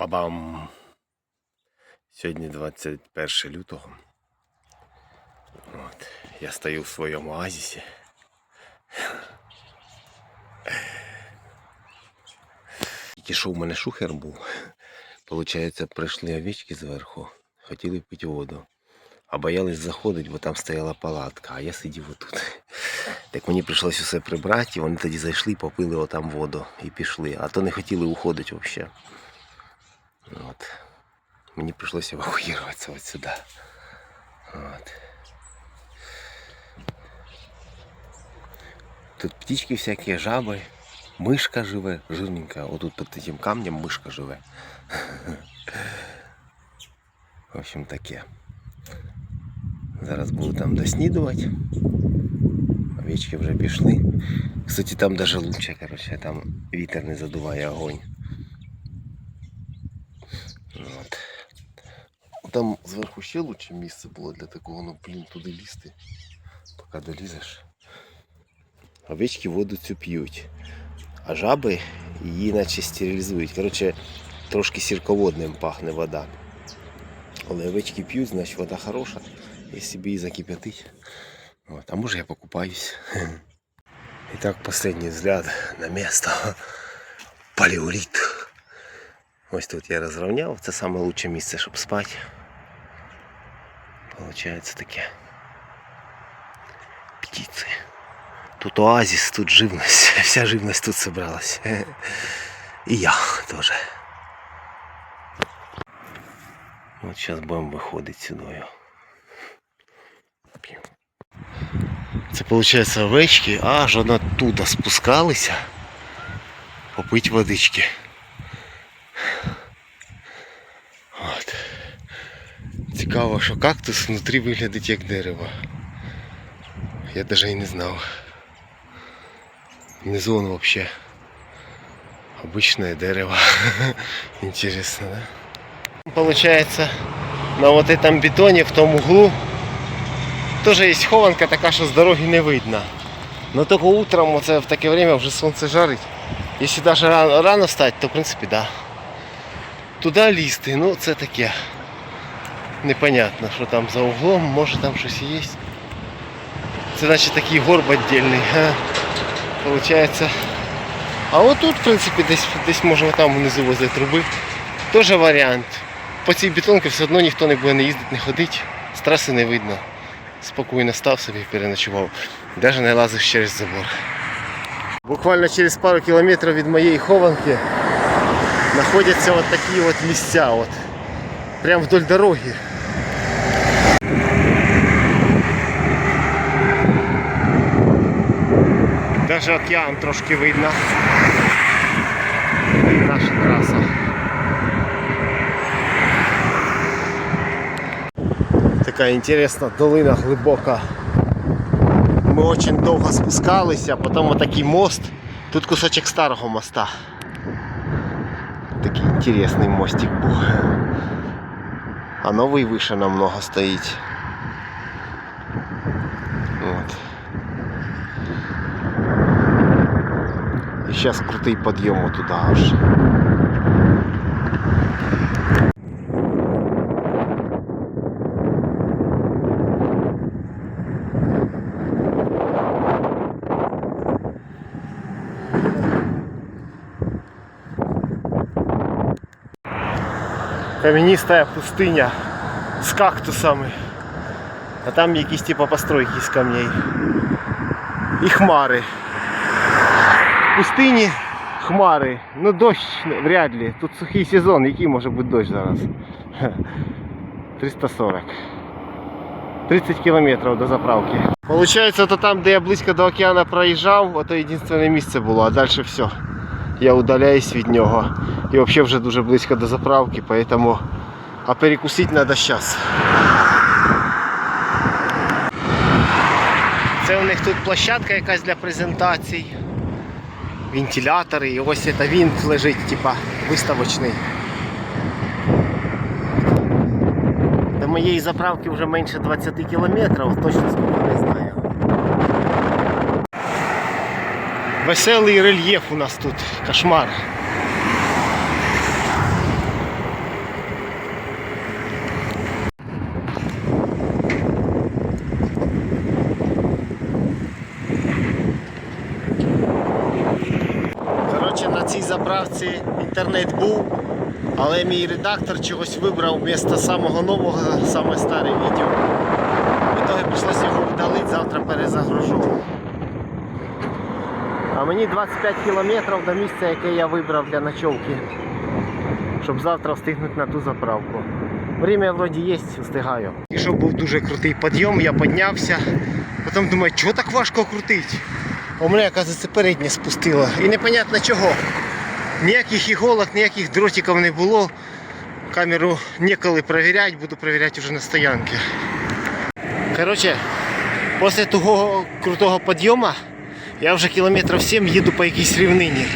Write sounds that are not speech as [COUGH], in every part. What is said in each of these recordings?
Па-бам! Сьогодні 21 лютого. От. Я стою в своєму оазісі. Тільки що в мене шухер був. Получається, прийшли овечки зверху, хотіли пити воду. А боялись заходити, бо там стояла палатка, а я сидів отут. Так мені прийшлося все прибрати, і вони тоді зайшли, попили отам воду і пішли. А то не хотіли уходити взагалі. От. Мені прийшлося евакуюватися от сюди. От. Тут птички всякі, жаби, мишка живе, жирненька. Отут під цим камнем мишка живе. В общем таке. Зараз буду там доснідувати. Овечки вже пішли. Кстати, там даже лучше, короче, там вітер не задуває огонь. Там зверху ще лучше місце було для такого, ну блін, туди лізти. Поки долізеш. Овечки воду цю п'ють. А жаби її наче стерилізують. Коротше, трошки сірководним пахне вода. Але овечки п'ють, значить вода хороша. І собі її закип'ятить. А може я покупаюсь. Итак, последний взгляд на место. Палеоліт. Ось тут я розрівняв. Це лучше місце, щоб спати. Получається таке. Птиці. Тут оазис, тут живность. [LAUGHS] Вся живность тут собралась. І я теж. От зараз будемо виходити сюди. Це виходить овечки аж от оттуда спускалися попити водички. От. Цікаво, що кактус внутрі виглядить як дерево. Я навіть і не знав. Внизу он вообще обычное дерево. [LAUGHS] Интересно, да? Получается, на вот этом бетоне в том углу Тоже є хованка така, що з дороги не видно. Но тільки утром оце в таке время вже сонце жарить. Якщо навіть рано, рано встати, то в принципі да. Туди лізти, ну це таке. Непонятно, що там за углом, може там щось є. Це значить такий горб віддільний. Получається. А отут, в принципі, десь, десь може там внизу возле труби. Теж варіант. По цій бетонці все одно ніхто не буде не їздити, не ходити. З траси не видно спокійно став собі переночував. Навіть не лазив через забор. Буквально через пару кілометрів від моєї хованки знаходяться от такі от місця. От. Прямо вдоль дороги. Даже океан трошки видно. Наша траса. Така інтересна долина глибока. Ми дуже довго спускалися, потім отакий мост. Тут кусочок старого моста. Такий інтересний мостик був. А новий вище намного стоїть. Зараз крутий підйом туди аж. каменистая пустыня с кактусами. А там якісь типа постройки з камней. І хмари. Пустині хмари. Ну дощ вряд ли. Тут сухий сезон, який може бути дощ зараз? [LAUGHS] 340. 30 кілометрів до заправки. Получається, то там, де я близько до океану проїжджав, ото єдине місце було, а далі все. Я удаляюсь від нього. І взагалі вже дуже близько до заправки, поэтому а перекусити треба зараз. Це у них тут площадка якась для презентацій. Вентилятори і ось це винт лежить, типа виставочний. До моєї заправки вже менше 20 кілометрів, точно скільки не знаю. Веселий рельєф у нас тут, кошмар. Заправці інтернет був, але мій редактор чогось вибрав вмісто самого нового саме старе відео. В ітоги прийшлося його удалити, завтра перезагружу. А мені 25 кілометрів до місця, яке я вибрав для ночовки. Щоб завтра встигнути на ту заправку. Время вроді є, встигаю. І що був дуже крутий підйом, я піднявся. Потім думаю, чого так важко крутити? У мене, оказується, переднє спустило. І непонятно чого. Ніяких іголок, ніяких дротиків не було. Камеру ніколи перевіряти, буду перевіряти вже на стоянці. Коротше, після того крутого підйому я вже кілометрів 7 їду по якійсь рівнині.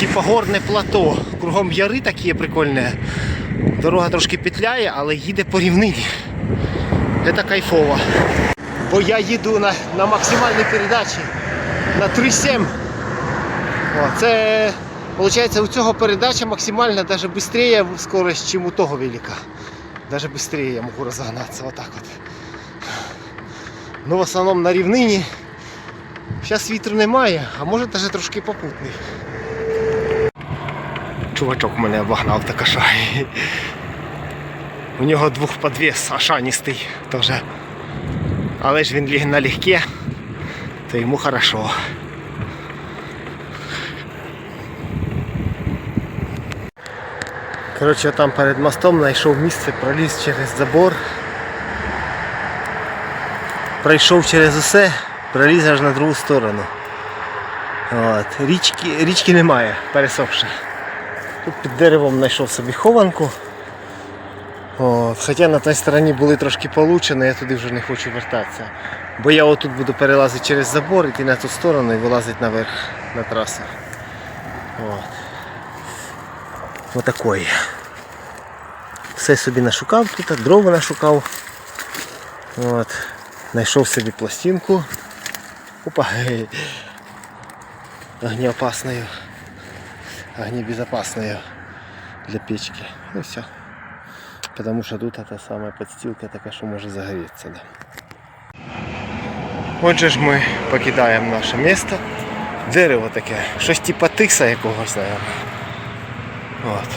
Типа горне плато. Кругом яри такі прикольні. Дорога трошки петляє, але їде по рівнині. Це кайфово. Бо я їду на, на максимальній передачі на 3,7. Це виходить у цього передача максимальна навіть швидше скорость, ніж у того велика. Навіть швидше я можу розогнатися. Отак от. Ну в основному на рівнині. Зараз вітру немає, а може навіть трошки попутний. Чувачок мене обогнав така шай. У нього двох двохподвес ашаністий теж. Але ж він ліг налегке, то йому хорошо. Коротше, там перед мостом знайшов місце, проліз через забор. Пройшов через усе, проліз аж на другу сторону. От. Річки, річки немає, пересохши. Тут під деревом знайшов собі хованку. От. Хоча на той стороні були трошки получше, але я туди вже не хочу вертатися. Бо я отут буду перелазити через забор, іти на ту сторону і вилазити наверх на трасу. От. Отакої. Все собі нашукав тут, дрова нашукав. От. Знайшов собі пластинку. Опа. Огнеопасною. Огнебезопасною для печки. Ну все. Потому что тут эта самая подстилка така, що може загоріться. Да. Отже ж ми покидаємо наше місто. Дерево таке, щось типа тиса якогось. От.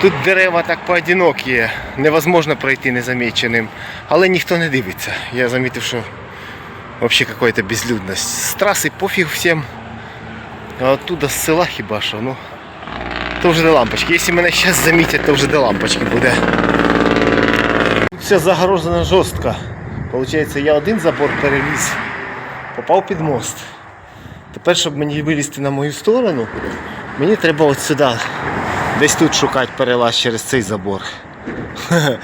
Тут дерева так поодинокі, невозможно пройти незаміченим, але ніхто не дивиться. Я замітив, що взагалі якась безлюдність. З траси пофіг всім. А оттуда з села хіба що, ну. То вже до лампочки. Якщо мене зараз замітять, то вже до лампочки буде. Тут все загорожено жорстко. Получається, я один забор переліз, попав під мост. Тепер, щоб мені вилізти на мою сторону, мені треба от сюди. Десь тут шукати перелаз через цей забор. [LAUGHS]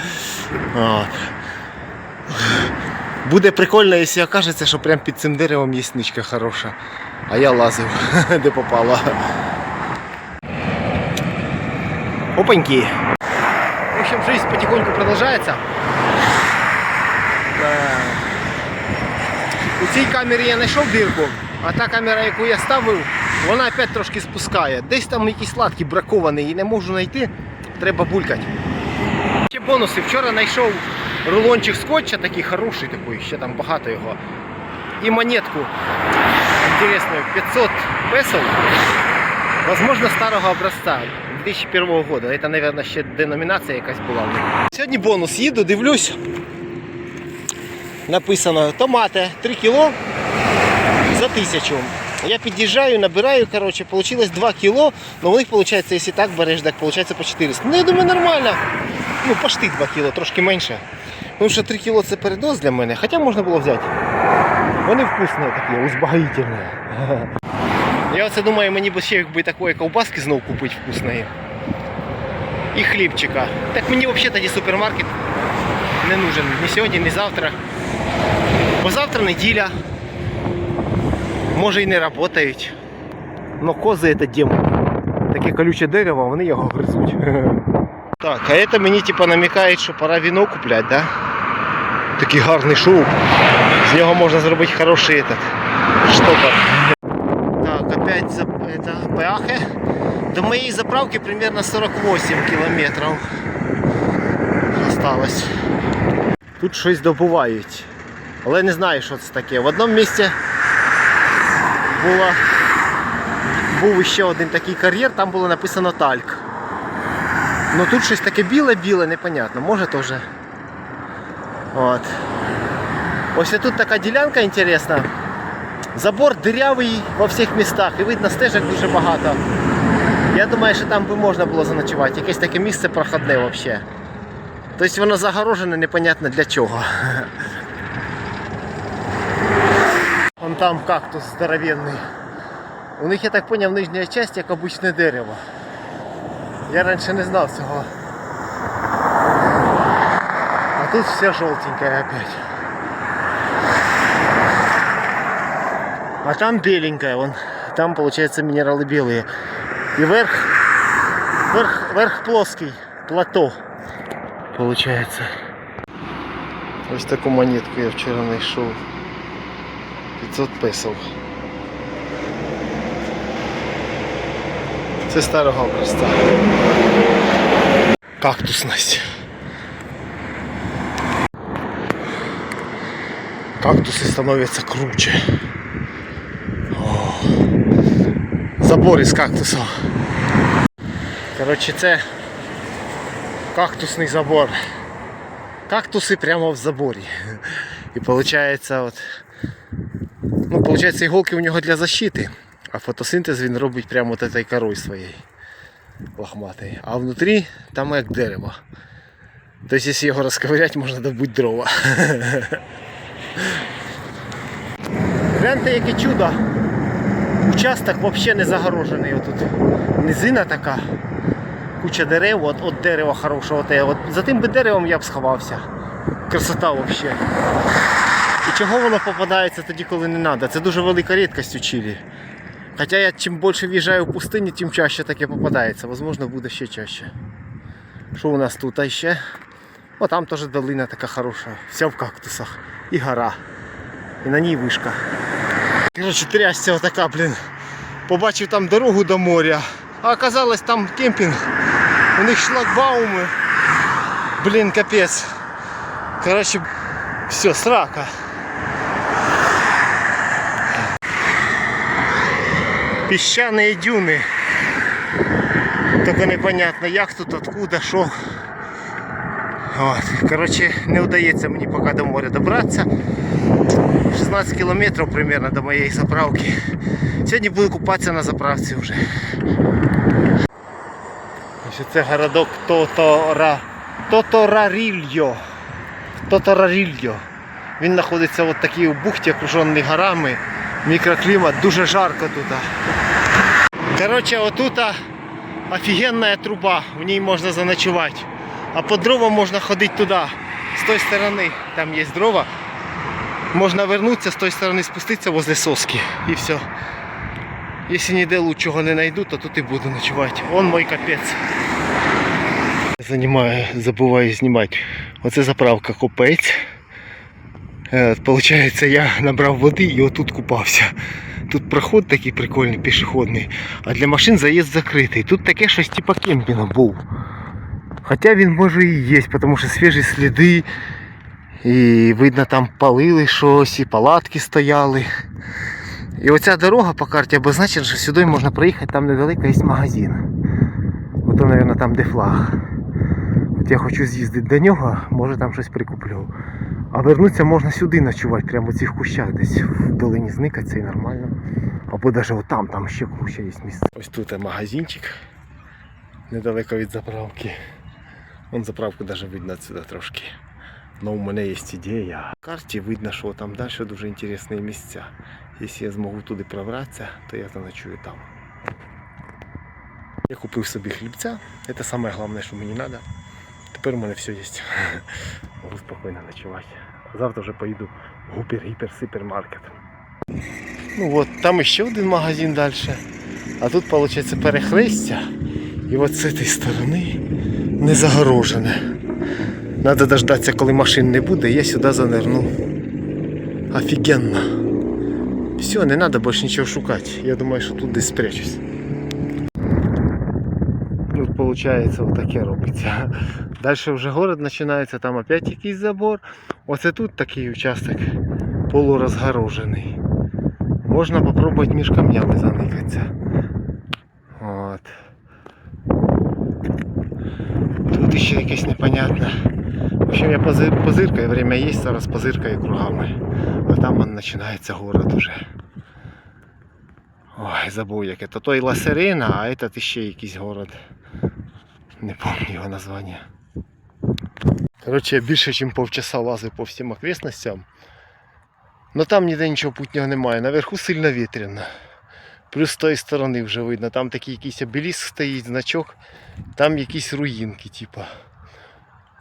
Буде прикольно, якщо окажеться, що прямо під цим деревом є ничка хороша. А я лазив, [LAUGHS] де попало. Опаньки. В общем, жизнь потихоньку продолжается. У цій камері я знайшов дирку, а та камера, яку я ставив, вона опять трошки спускає. Десь там якийсь сладкий бракований і не можу знайти, треба булькати. Ще бонуси. Вчора знайшов рулончик скотча, такий хороший, такий, ще там багато його. І монетку. Інтересную, 500 песов. Возможно, старого образца 2001 года. Это, наверное, ще деномінація якась була. Сьогодні бонус їду, дивлюсь. Написано томати 3 кіло за тисячу. Я під'їжджаю, набираю, короче, получилось 2 кіло, но у них, получается, если так береш, так получается по 400. Ну, я думаю, нормально. Ну, почти 2 кіло, трошки менше. Тому що 3 кіло це передоз для мене, хоча можна було взяти. Вони вкусні такі, узбагательні. Я оце думаю, мені б ще якби такої ковбаски знов купити вкусної. І хлібчика. Так мені взагалі тоді супермаркет не нужен. Ні сьогодні, ні завтра. Бо завтра неділя. Може і не працюють. Но кози це демони. Таке колюче дерево, вони його гризуть. [LAUGHS] Так, а це мені типа намікає, що пора віно купляти, да? Такий гарний шоу. З нього можна зробити хороший этот, штопор. Так, это, Пеахе. До моей заправки примерно 48 километров осталось. Тут щось добувають. Але не знаю, що це таке. В одному місці була був ще один такий кар'єр, там було написано Тальк. Ну тут щось таке біле-біле, непонятно, може теж. От. Ось тут така ділянка інтересна. Забор дирявий во всіх містах і видно стежок дуже багато. Я думаю, що там би можна було заночувати. Якесь таке місце проходне взагалі. Тобто воно загорожене непонятно для чого. Вон там кактус здоровенний. У них, я так зрозумів, нижня частина як обичне дерево. Я раніше не знав цього. А тут все желтенькое опять. А там беленькая, вон. Там, получается, минералы белые. И верх, верх, верх плоский, плато, получается. Ось таку монетку я вчора знайшов. 500 песов. Це старого образця. Кактусність. Кактуси становятся круче. Забор із кактусів. Коротше, це кактусний забор. Кактуси прямо в заборі. І виходить, от, ну, получается, іголки у нього для защити, а фотосинтез він робить прямо от этой корою своєю лохматою. А внутрі там як дерево. Тобто, якщо його розковырять, можна добути дрова. [LAUGHS] Гляньте, яке чудо. Участок взагалі не загорожений. Отут низина така. Куча дерев, от, от дерева хорошого. Те. От за тим би деревом я б сховався. Красота взагалі. І чого воно попадається тоді, коли не треба? Це дуже велика рідкість у Чилі. Хоча я чим більше в'їжджаю в пустині, тим чаще таке попадається. Можливо, буде ще чаще. Що у нас тут а ще? О, там теж долина така хороша. Вся в кактусах. І гора. І на ній вишка. Коротше, трясця отака, блін. Побачив там дорогу до моря. А оказалось там кемпінг. У них шлагбауми. Блін, капець. Коротше, все, срака. Піщані дюни. Тільки непонятно як тут, откуда, що. От. Коротше, не вдається мені поки до моря добратися. 16 кілометрів примерно до моєї заправки. Сьогодні буду купатися на заправці вже. Це городок Тотора. Тоторарільо. Тоторарільо. Він знаходиться в такій бухті, окружений горами. Мікроклімат, дуже жарко тут. Коротше, отут офігенна труба, в ній можна заночувати. А по дровам можна ходити туди, з тої сторони, там є дрова. Можна вернутися з тої сторони, спуститися возле соски і все. Якщо ніде лучшого не знайду, то тут і буду ночувати. Он мой капець. Занімаю, забуваю знімати. Оце заправка копець. Е, Получається, я набрав води і отут купався. Тут проход такий прикольний, пішохідний, а для машин заїзд закритий. Тут таке щось типа кемпінгу був. Хоча він може і є, тому що свіжі сліди. І видно там палили щось, і палатки стояли. І оця дорога по карті обозначена, що сюди можна проїхати, там недалеко є магазин. Ото, мабуть, там де флаг. От я хочу з'їздити до нього, може там щось прикуплю. А вернутися можна сюди ночувати, прямо в цих кущах десь в долині зникаться і нормально. Або навіть отам, там ще куча є місце. Ось тут магазинчик недалеко від заправки. Вон заправку навіть видно отсюда трошки. Но у мене є ідея. На карті видно, що там далі дуже інтересні місця. Якщо я зможу туди пробратися, то я заночую там. Я купив собі хлібця. Це саме головне, що мені треба. Тепер у мене все є. [LAUGHS] Можу спокійно ночувати. Завтра вже поїду в гупер-гіпер-супермаркет. Ну от, там ще один магазин далі. А тут, виходить, перехрестя. І от з цієї сторони не загорожене. Надо дождатися, коли машин не буде, я сюди занирну. Офігенно. Все, не треба більше нічого шукати. Я думаю, що тут десь спрячусь. Тут виходить вот таке робиться. [LAUGHS] Далі вже город починається, там опять якийсь забор. Оце тут такий участок полурозгорожений. Можна попробувати між камнями заникатися. От. Тут ще якесь непонятне. Общем, я позиркаю, время є, зараз позиркаю кругами. А там он починається город уже. Ой, забув яке. То той Ласерина, а этот ще якийсь город. Не пам'ятаю його названня. Я більше, ніж півчаса лазив по всім окрестностям. Ну там ніде нічого путнього немає. Наверху сильно вітряно. Плюс з тої сторони вже видно, там такий якийсь обеліск стоїть, значок, там якісь руїнки, типа.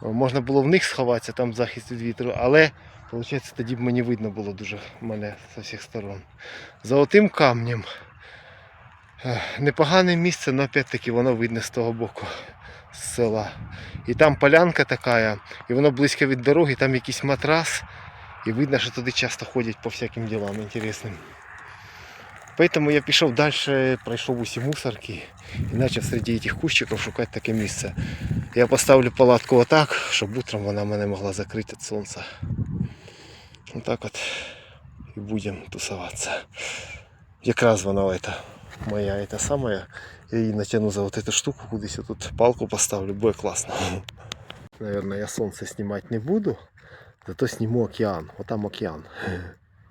Можна було в них сховатися, там захист від вітру, але виходить, тоді б мені видно було дуже мене з усіх сторон. За отим камнем. Непогане місце, але опять-таки воно видно з того боку з села. І там полянка така, і воно близько від дороги, там якийсь матрас. І видно, що туди часто ходять по всяким ділам інтересним. Поэтому я пішов далі, пройшов усі мусорки і почав серед цих кущиків шукати таке місце. Я поставлю палатку отак, щоб утром вона мене могла закрити від сонця. Отак от і будемо тусуватися. Якраз вона ета, моя ета сама. Я її натягну за вот эту штуку, кудись тут палку поставлю, буде класно. Наверное, я сонце знімати не буду, зато зніму океан. Отам океан.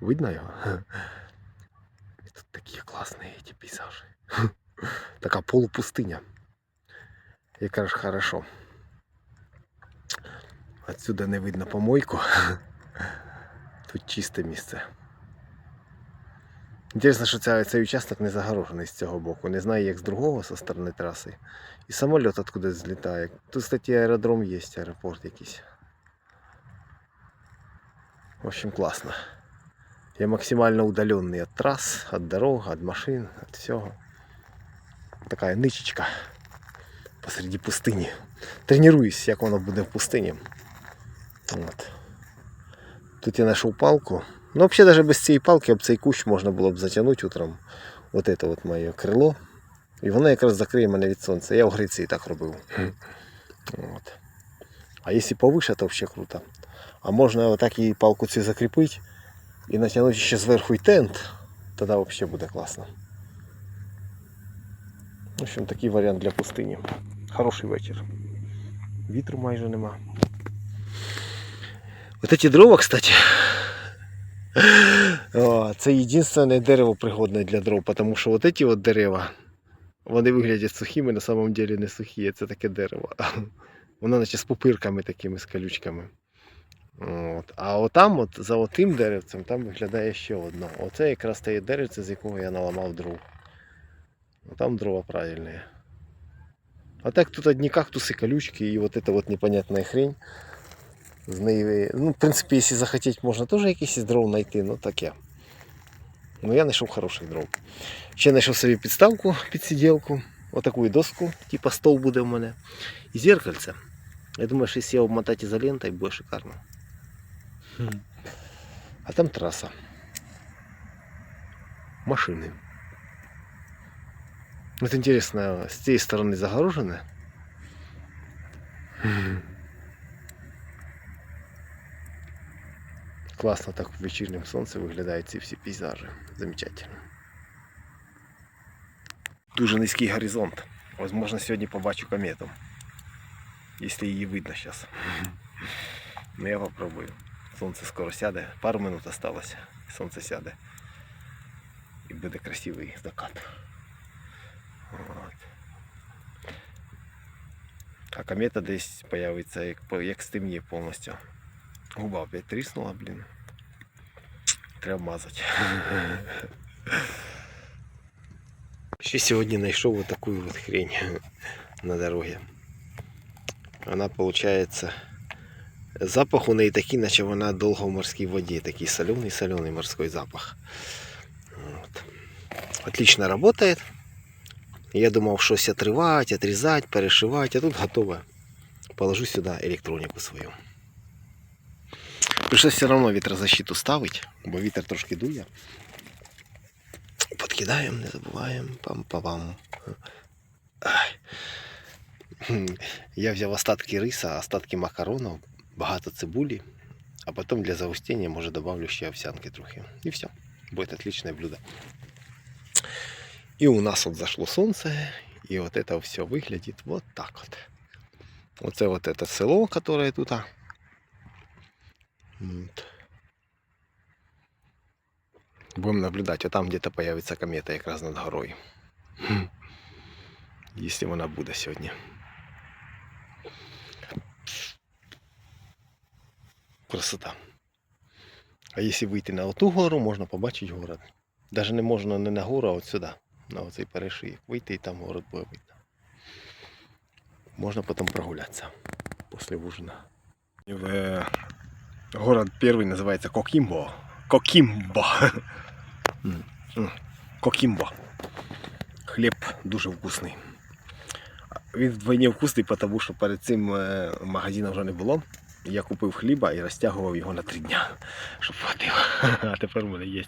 Видно його? Такі класні ці пейзажі. [LAUGHS] Така полупустиня. Якраз хорошо. Отсюда не видно помойку. [LAUGHS] Тут чисте місце. Інтересно, що ця, цей участок не загорожений з цього боку. Не знаю, як з другого зі сторони траси. І самоліт откуда злітає. Тут, кстати, аеродром є, аеропорт якийсь. В общем, классно. Я максимально удаленный от трасс, от дорог, от машин, от всего. Такая нычечка посреди пустыни. Тренируюсь, як воно буде в пустині. От. Тут я знайшов палку. Ну, взагалі, навіть без цієї палки об цей кущ можна було б затягнути утром. Вот это вот моє крило. І воно якраз закриє мене від сонця. Я в Греції так робив. От. А якщо повише, то взагалі круто. А можна отак і палку цю закріпити І натягнути ще зверху й тент. Тоді взагалі буде класно. В общем, такий варіант для пустині. Хороший вечір. Вітру майже нема. Вот эти дрова, кстати. Це єдине дерево пригодне для дров, тому що от ці от дерева, вони виглядять сухими, на самом деле не сухі, це таке дерево. Воно наче з пупирками такими, з колючками. От. А отам, от, за отим деревцем, там виглядає ще одно. Оце якраз те деревце, з якого я наламав дров. Ну, Там дрова правильні. А так тут одні кактуси, колючки і вот эта вот непонятная хрень. З неї, ну, в принципі, якщо захотіти, можна теж якийсь із дров знайти, ну таке. Ну я знайшов хороший дров. Ще знайшов собі підставку під сиділку, отаку доску, типа стол буде в мене. І зеркальце. Я думаю, що якщо обмотати ізолентою, буде шикарно. А там траса. Машины. Вот интересно, с tej стороны загорожены? Класно так в вечірнім сонці виглядають ці всі пейзажі. Замечательно. Дуже низький горизонт. Возможно, сьогодні побачу комету. Якщо її видно зараз. [LAUGHS] Ну я попробую. Сонце скоро сяде. Пару минут осталось. Сонце сяде. І буде красивий закат. От. А комета десь появиться, як, як стемніє повністю. Губа опять тріснула, блін. Треба мазати. [LAUGHS] Ще сьогодні знайшов вот таку вот хрень на дороге. Вона получается Запах у неї такий, наче вона довго в морській воді, такий солений морський запах. От. Отлично работает. Я думав щось отривати, отрізати, перешивати, а тут готово. Положу сюди електроніку свою. Прийшлось все одно вітрозащиту ставити, бо вітер трошки дує. Подкидаємо, не забуваємо. Пам-пам. Я взяв остатки риса, остатки макаронів, багато цибулі, а потім для загустіння, може, добавлю ще овсянки трохи. І все. Буде отличное блюдо. І у нас от зашло сонце, І от це все виглядить вот так от. Оце вот это село, которое тут. а. От. Будем наблюдать, а там где-то появится комета якраз над горою. Хм. Если вона буде сьогодні. Красота. А якщо вийти на оту гору, можна побачити город. Даже не можна не на гору, а от сюди, на оцей перешиїк. Вийти і там город буде видно. Можна потім прогулятися після ужина. В... Город перший називається Кокімбо. Кокімбо. Кокімбо. Хліб дуже вкусний. Він вдвойні вкусний, тому що перед цим е, магазину вже не було. Я купив хліба і розтягував його на три дня, щоб хватило. [LAUGHS] А тепер в мене є.